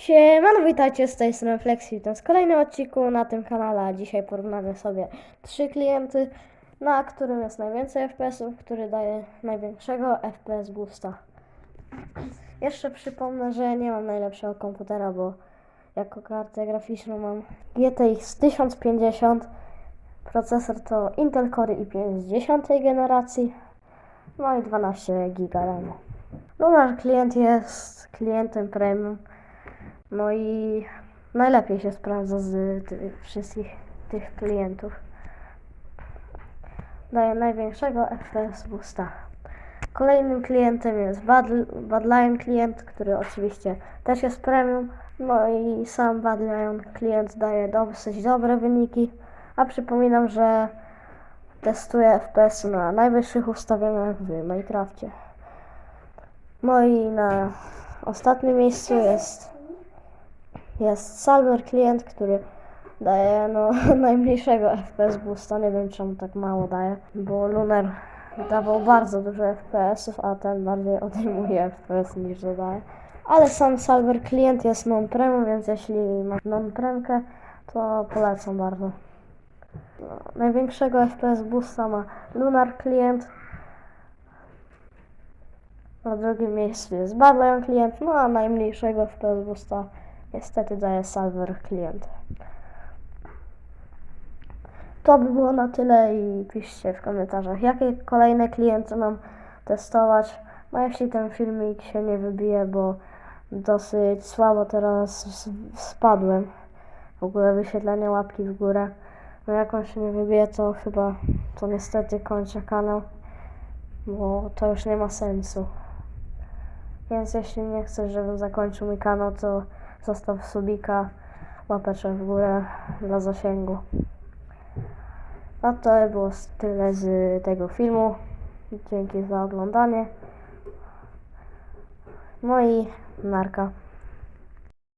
Siemano, witajcie z tej strony Flexi. Witam z kolejnym odcinku na tym kanale. Dzisiaj porównamy sobie trzy klienty, na którym jest najwięcej FPS-ów, który daje największego FPS boosta. Jeszcze przypomnę, że nie mam najlepszego komputera, bo jako kartę graficzną mam GTX 1050. Procesor to Intel Core i5 z 10 generacji. No i 12 GB RAM. Lunar klient jest klientem premium. No i najlepiej się sprawdza z tych wszystkich tych klientów. Daje największego FPS boosta. Kolejnym klientem jest Bad, Badlion klient, który oczywiście też jest premium. No i sam Badlion klient daje dosyć dobre wyniki. A przypominam, że testuję FPS na najwyższych ustawieniach w Minecrafcie. No i na ostatnim miejscu jest jest Salver klient, który daje no, najmniejszego FPS boosta. Nie wiem czemu tak mało daje, bo Lunar dawał bardzo dużo FPS-ów, a ten bardziej odejmuje FPS niż dodaje. Ale sam Salver klient jest non-prem, więc jeśli masz non-premkę, to polecam bardzo. No, największego FPS boosta ma Lunar klient. Na drugim miejscu jest Badlion klient, no a najmniejszego FPS boosta niestety daje Salver klient. To by było na tyle i piszcie w komentarzach, jakie kolejne klienty mam testować. No jeśli ten filmik się nie wybije, bo dosyć słabo teraz spadłem. W ogóle wyświetlenie łapki w górę. No jak on się nie wybije, to chyba to niestety kończę kanał, bo to już nie ma sensu. Więc jeśli nie chcesz, żebym zakończył mój kanał, to zostaw subika, łapeczkę w górę dla zasięgu. No to było tyle z tego filmu. Dzięki za oglądanie. No i narka.